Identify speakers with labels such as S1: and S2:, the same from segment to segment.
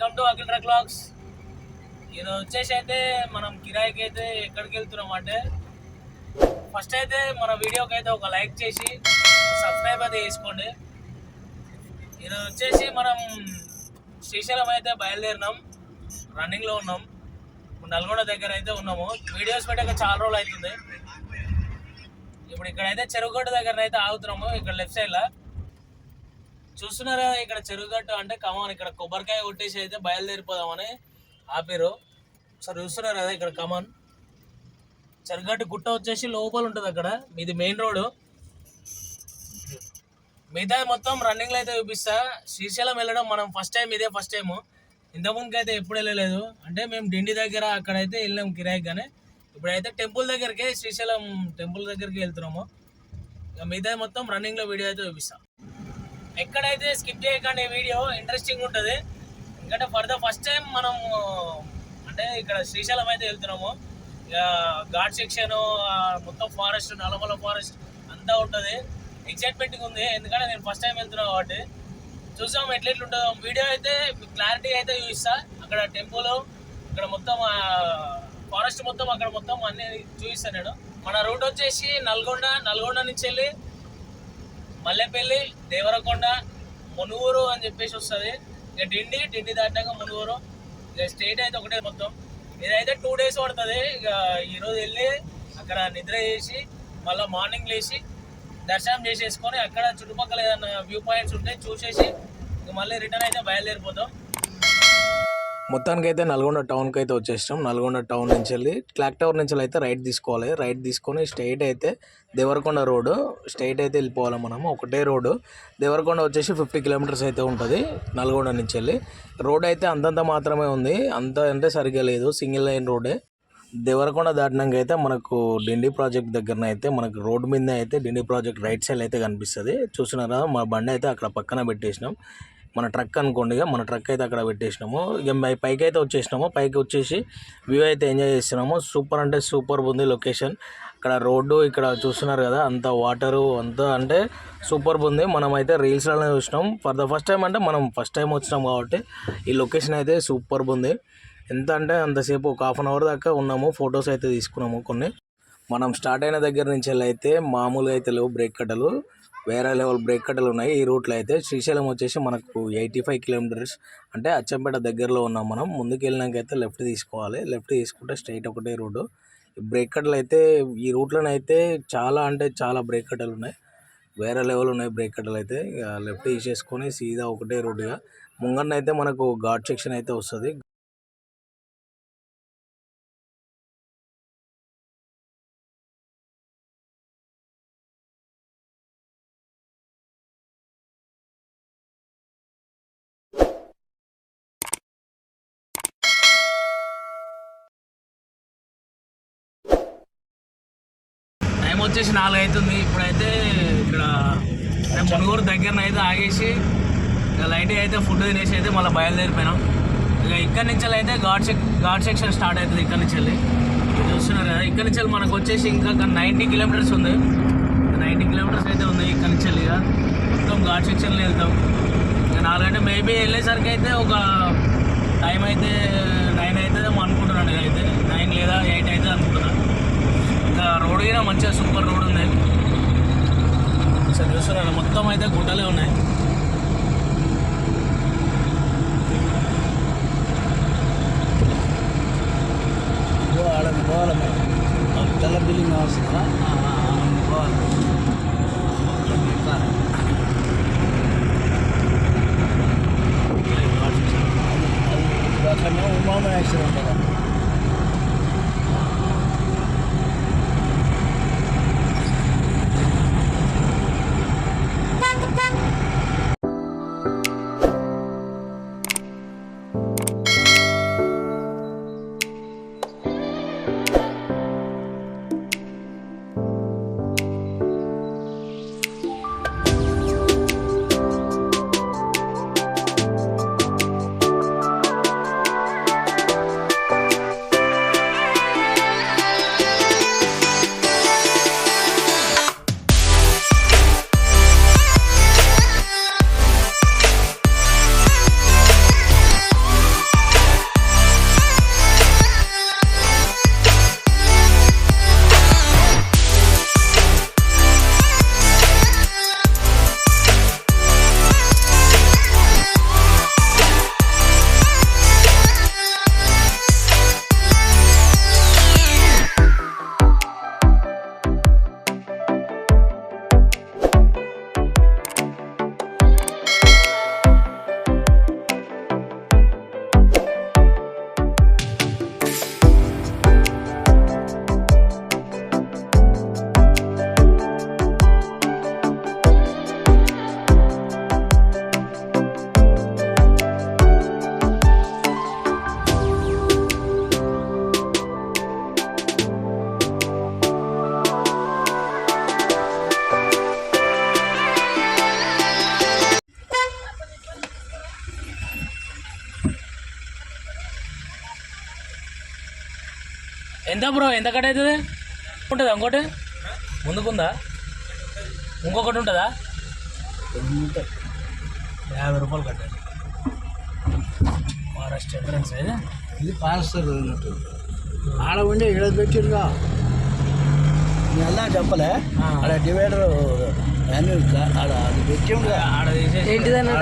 S1: Welcome to Akhil ట్రక్లాక్స్ ఈరోజు వచ్చేసి అయితే మనం కిరాయికి అయితే ఎక్కడికి వెళ్తున్నాం అంటే ఫస్ట్ అయితే మన వీడియోకి అయితే ఒక లైక్ చేసి సబ్స్క్రైబ్ అయితే చేసుకోండి. ఈరోజు వచ్చేసి మనం శ్రీశైలం అయితే బయలుదేరినాం. రన్నింగ్లో ఉన్నాం. ఇప్పుడు నల్గొండ దగ్గర అయితే ఉన్నాము. వీడియోస్ పెట్టాక చాలా రోజులు అవుతుంది. ఇప్పుడు ఇక్కడైతే చెరువుగడ్డ దగ్గర అయితే ఆగుతున్నాము ఇక్కడ లెఫ్ట్ సైడ్లో చూస్తున్నారా ఇక్కడ చెరువుగట్టు అంటే కమాన్ ఇక్కడ కొబ్బరికాయ కొట్టేసి అయితే బయలుదేరిపోదామని ఆపారు. సార్ చూస్తున్నారు కదా ఇక్కడ కమాన్ చెరుగట్టు గుట్ట వచ్చేసి లోపల ఉంటుంది అక్కడ. ఇది మెయిన్ రోడ్ మిగతా మొత్తం రన్నింగ్లో అయితే చూపిస్తా. శ్రీశైలం వెళ్ళడం మనం ఫస్ట్ టైం ఇదే ఫస్ట్ టైము ఇంతకుముందుకు అయితే ఎప్పుడు వెళ్ళలేదు. అంటే మేము డిండి దగ్గర అక్కడైతే వెళ్ళాం కిరాయికి కానీ ఇప్పుడైతే టెంపుల్ దగ్గరికి శ్రీశైలం టెంపుల్ దగ్గరికి వెళ్తున్నాము. ఇక మిగతా మొత్తం రన్నింగ్లో వీడియో అయితే చూపిస్తాం. ఎక్కడైతే స్కిప్ చేయకండి వీడియో ఇంట్రెస్టింగ్ ఉంటుంది. ఎందుకంటే ఫర్ ద ఫస్ట్ టైం మనం అంటే ఇక్కడ శ్రీశైలం అయితే వెళ్తున్నాము. ఇక ఘాట్ సెక్షన్ మొత్తం ఫారెస్ట్ నల్లమల ఫారెస్ట్ అంతా ఉంటుంది. ఎగ్జైట్మెంట్గా ఉంది. ఎందుకంటే నేను ఫస్ట్ టైం వెళ్తున్నాను కాబట్టి. చూసాం ఎట్లా ఉంటుందో. వీడియో అయితే క్లారిటీ అయితే చూపిస్తా. అక్కడ టెంపుల్ ఇక్కడ మొత్తం ఫారెస్ట్ మొత్తం అక్కడ మొత్తం అన్ని చూపిస్తాను నేను. మన రూట్ వచ్చేసి నల్గొండ నల్గొండ నుంచి వెళ్ళి మల్లెపల్లి దేవరకొండ మునుగూరు అని చెప్పేసి వస్తుంది. ఇక డిండి డిండి దాటాక మునుగురు. ఇక స్టేట్ అయితే ఒకటే మొత్తం. ఇదైతే టూ డేస్ పడుతుంది. ఇక ఈరోజు వెళ్ళి అక్కడ నిద్ర చేసి మళ్ళీ మార్నింగ్ లేచి దర్శనం చేసేసుకొని అక్కడ చుట్టుపక్కల ఏదైనా వ్యూ పాయింట్స్ ఉంటే చూసేసి ఇక మళ్ళీ రిటర్న్ అయితే బయలుదేరిపోతాం.
S2: మొత్తానికి అయితే నల్గొండ టౌన్కి అయితే వచ్చేసినాం. నల్గొండ టౌన్ నుంచి వెళ్ళి క్లాక్ టవర్ నుంచి అయితే రైట్ తీసుకోవాలి. రైట్ తీసుకొని స్ట్రైట్ అయితే దేవరకొండ రోడ్డు స్ట్రైట్ అయితే వెళ్ళిపోవాలి మనము. ఒకటే రోడ్డు. దేవరకొండ వచ్చేసి ఫిఫ్టీ కిలోమీటర్స్ అయితే ఉంటుంది నల్గొండ నుంచి వెళ్ళి రోడ్ అయితే అంతంత మాత్రమే ఉంది. అంత అంటే సరిగ్గా లేదు. సింగిల్ లైన్ రోడ్డే. దేవరకొండ దాటినాక అయితే మనకు డిండి ప్రాజెక్ట్ దగ్గర అయితే మనకు రోడ్ మీద అయితే డిండి ప్రాజెక్ట్ రైట్ సైడ్ అయితే కనిపిస్తుంది. చూసినారా? మా బండి అయితే అక్కడ పక్కన పెట్టేసినాం. మన ట్రక్ అనుకోండి ఇక మన ట్రక్ అయితే అక్కడ పెట్టేసినాము. ఇక పైకి అయితే వచ్చేసినాము. పైకి వచ్చేసి వ్యూ అయితే ఎంజాయ్ చేస్తున్నాము. సూపర్ అంటే సూపర్ ఉంది లొకేషన్. అక్కడ రోడ్డు ఇక్కడ చూస్తున్నారు కదా అంత వాటరు అంతా అంటే సూపర్ ఉంది. మనం అయితే రీల్స్లోనే చూసినాం. ఫర్ ద ఫస్ట్ టైం అంటే మనం ఫస్ట్ టైం వచ్చినాం కాబట్టి ఈ లొకేషన్ అయితే సూపర్ ఉంది. ఎంత అంటే అంతసేపు ఒక హాఫ్ అన్ అవర్ దాకా ఉన్నాము. ఫొటోస్ అయితే తీసుకున్నాము కొన్ని. మనం స్టార్ట్ అయిన దగ్గర నుంచి వెళ్ళి అయితే మామూలుగా అయితే లేవు బ్రేక్ కట్టలు. వేరే లెవెల్ బ్రేక్ కట్టలు ఉన్నాయి. ఈ రూట్లో అయితే శ్రీశైలం వచ్చేసి మనకు ఎయిటీ ఫైవ్ కిలోమీటర్స్. అంటే అచ్చంపేట దగ్గరలో ఉన్నాం మనం. ముందుకు వెళ్ళినాకైతే లెఫ్ట్ తీసుకోవాలి. లెఫ్ట్ తీసుకుంటే స్ట్రైట్ ఒకటే రోడ్డు. బ్రేక్ కట్టలు అయితే ఈ రూట్లోనే అయితే చాలా అంటే చాలా బ్రేక్ కట్టలు ఉన్నాయి. వేరే లెవెల్ ఉన్నాయి బ్రేక్ కట్టలు అయితే. ఇక లెఫ్ట్ తీసేసుకొని సీదా ఒకటే రోడ్డుగా. ముంగన్న అయితే మనకు ఘాట్ సెక్షన్ అయితే వస్తుంది.
S1: వచ్చేసి నాలుగు అవుతుంది. ఇప్పుడైతే ఇక్కడ మునుగోరు దగ్గర అయితే ఆగేసి ఇక లైట్ అయితే ఫుడ్ తినేసి అయితే మళ్ళీ బయలుదేరిపోయినాం. ఇక ఇక్కడి నుంచి అయితే ghat sec ghat section start అవుతుంది ఇక్కడ నుంచి వెళ్ళి చూస్తున్నారు కదా ఇక్కడ నుంచి వెళ్ళి మనకు వచ్చేసి ఇంకా నైంటీ కిలోమీటర్స్ ఉంది. నైంటీ కిలోమీటర్స్ అయితే ఉంది ఇక్కడ నుంచి వెళ్ళి ఇక. మొత్తం ఘాట్ సెక్షన్లో వెళ్తాం. ఇక నాలుగంటే మేబీ వెళ్ళేసరికి అయితే ఒక టైం అయితే నైన్ అవుతుందేమో అనుకుంటున్నాను ఇక అయితే. నైన్ లేదా ఎయిట్ అయితే అనుకుంటున్నాను. ఇంకా రోడ్ కూడా మంచిగా సూపర్ రోడ్ ఉంది సరే చూస్తున్నాను మొత్తం అయితే గుట్టలే ఉన్నాయి
S3: ఆడకి పోవాలి తెల్ల బిల్డింగ్ అవసరం పోవాలి అట్లనే ఉమామ యాక్సిడెంట్ కదా
S1: ఎంత బ్రో? ఎంత కట్ అవుతుంది? ఉంటుందా ఇంకోటి? ముందుకుందా? ఇంకొకటి ఉంటుందా? యాభై రూపాయలు కట్టాలి మహారాష్ట్ర ఎంట్రన్స్ అయితే
S3: ఇది పాలిస్తారు అన్నట్టు ఆడ ఉండి ఇక్కడ పెట్టిరుగా నేను అలా చెప్పలే. ఆడ డివైడర్ ఆడ అది పెట్టిండుగా
S1: ఆడ తీసేసి
S2: ఏంటిదన్న?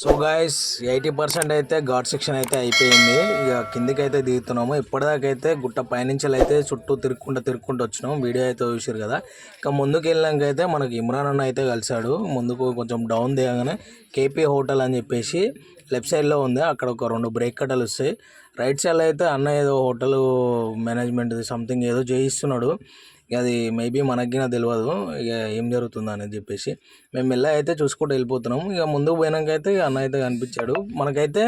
S2: సో గాయస్ ఎయిటీ పర్సెంట్ అయితే ఘాట్ సెక్షన్ అయితే అయిపోయింది. ఇక కిందికి అయితే దిగుతున్నాము. ఇప్పటిదాకా అయితే గుట్ట పైనుంచి అయితే చుట్టూ తిరుక్కుంటూ తిరుక్కుంటూ వచ్చినాం. వీడియో అయితే చూసారు కదా. ఇక ముందుకు వెళ్ళాక అయితే మనకి ఇమ్రాన్ అన్న అయితే కలిశాడు. ముందుకు కొంచెం డౌన్ దిగగానే కేపీ హోటల్ అని చెప్పేసి లెఫ్ట్ సైడ్లో ఉంది. అక్కడ ఒక రెండు బ్రేక్ కట్టలు వస్తాయి. రైట్ సైడ్లో అయితే అన్న ఏదో హోటల్ మేనేజ్మెంట్ సంథింగ్ ఏదో చేయిస్తున్నాడు. అది మేబీ మనకిన తెలియదు ఇక ఏం జరుగుతుందో అనేది చెప్పేసి. మేము మెల్లగా అయితే చూసుకుంటూ వెళ్ళిపోతున్నాం. ఇక ముందుకు పోయినాక అయితే అన్న అయితే కనిపించాడు. మనకైతే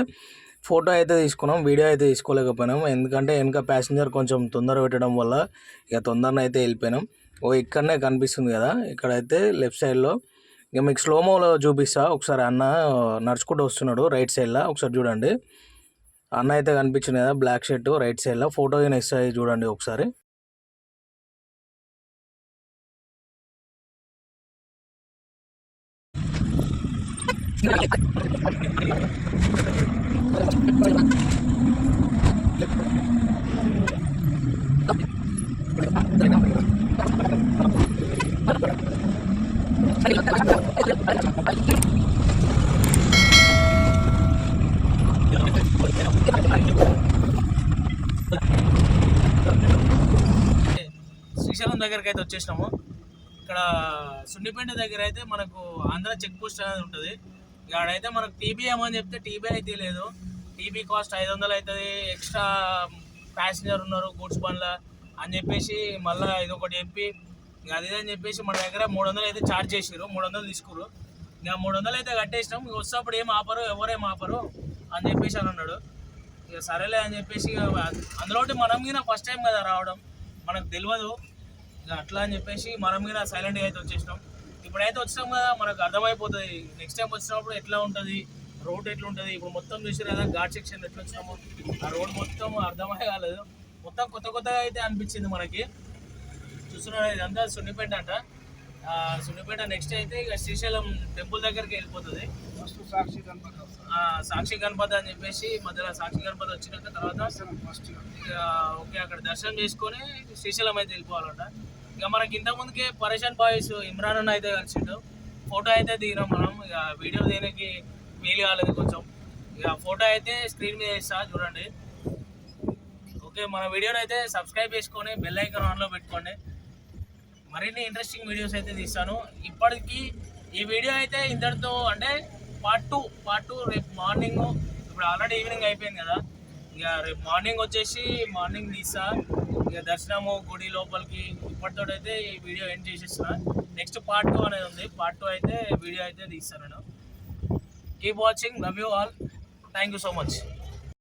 S2: ఫోటో అయితే తీసుకున్నాం. వీడియో అయితే తీసుకోలేకపోయినాం. ఎందుకంటే వెనక ప్యాసింజర్ కొంచెం తొందర పెట్టడం వల్ల ఇక తొందరన అయితే వెళ్ళిపోయినాం. ఓ ఇక్కడనే కనిపిస్తుంది కదా. ఇక్కడైతే లెఫ్ట్ సైడ్లో ఇక మీకు స్లోమోలో చూపిస్తా. ఒకసారి అన్న నడుచుకుంటూ వస్తున్నాడు రైట్ సైడ్లో ఒకసారి చూడండి. అన్న అయితే కనిపించింది కదా. బ్లాక్ షర్ట్ రైట్ సైడ్లో ఫోటో అయినా ఇస్తాయి చూడండి ఒకసారి.
S1: శ్రీశైలం దగ్గరికి అయితే వచ్చేసినాము. ఇక్కడ సున్నిపేట దగ్గర అయితే మనకు ఆంధ్ర చెక్ పోస్ట్ అనేది ఉంటుంది. ఇక్కడైతే మనకు టీబీ అని చెప్తే టీబీ అయితే లేదు. టీబీ కాస్ట్ ఐదు వందలు అవుతుంది ఎక్స్ట్రా ప్యాసింజర్ ఉన్నారు గూడ్స్ బండ్ల అని చెప్పేసి మళ్ళీ ఇది ఒకటి చెప్పి ఇక అది అని చెప్పేసి మన దగ్గర మూడు వందలు అయితే ఛార్జ్ చేసిరు మూడు వందలు తీసుకురు ఇంకా మూడు వందలు అయితే కట్టేసినాం. ఇక వస్తేప్పుడు ఏం ఆపరు ఎవరేం ఆపరు అని చెప్పేసి అని అన్నాడు. ఇక సరేలే అని చెప్పేసి ఇక అందులో మనం మీద ఫస్ట్ టైం కదా రావడం. మనకు తెలియదు ఇక అట్లా అని చెప్పేసి మనం మీద సైలెంట్గా అయితే వచ్చేసినాం. ఇప్పుడైతే వచ్చినాం కదా మనకు అర్థమైపోతుంది. నెక్స్ట్ టైం వచ్చినప్పుడు ఎట్లా ఉంటుంది? రోడ్ ఎట్లా ఉంటుంది ఇప్పుడు మొత్తం చూసారు కదా ఘాట్ సెక్షన్ ఎట్లా వచ్చినాము ఆ రోడ్ మొత్తం అర్థమై కాలేదు. మొత్తం కొత్త కొత్తగా అయితే అనిపించింది మనకి. చూస్తున్నారు ఇదంతా సున్నిపేట అంట. ఆ, సున్నిపేట నెక్స్ట్ అయితే ఇక శ్రీశైలం టెంపుల్ దగ్గరికి వెళ్ళిపోతుంది.
S3: ఫస్ట్ సాక్షి
S1: ఆ, సాక్షి గణపతి అని చెప్పేసి మధ్యలో సాక్షి గణపతి వచ్చినాక తర్వాత
S3: ఫస్ట్
S1: ఇక ఓకే అక్కడ దర్శనం చేసుకొని శ్రీశైలం అయితే వెళ్ళిపోవాలంట. ఇక మనకి ఇంత ముందుకే పరేషాన్ బాయ్స్ ఇమ్రాన్ అన్న అయితే కలిసిండు. ఫోటో అయితే దిగినాం మనం ఇక వీడియో తీయడానికి వీలు కాలేదు కొంచెం. ఇక ఫోటో అయితే స్క్రీన్ మీద ఇస్తా చూడండి. ఓకే మన వీడియోని అయితే సబ్స్క్రైబ్ చేసుకొని బెల్ ఐకాన్ ఆన్లో పెట్టుకోండి. మరిన్ని ఇంట్రెస్టింగ్ వీడియోస్ అయితే తీస్తాను. ఇప్పటికీ ఈ వీడియో అయితే ఇంతటితో అంటే పార్ట్ టూ పార్ట్ టూ రేపు మార్నింగ్ ఇప్పుడు ఆల్రెడీ ఈవినింగ్ అయిపోయింది కదా. ఇక రేపు మార్నింగ్ వచ్చేసి మార్నింగ్ తీస్తా. ఇక దర్శనము గుడి లోపలికి ఇప్పటితో అయితే ఈ వీడియో ఎండ్ చేసేస్తున్నా. నెక్స్ట్ పార్ట్ టూ అనేది ఉంది. పార్ట్ టూ అయితే వీడియో అయితే తీస్తాను నేను. Keep watching love you all thank you so much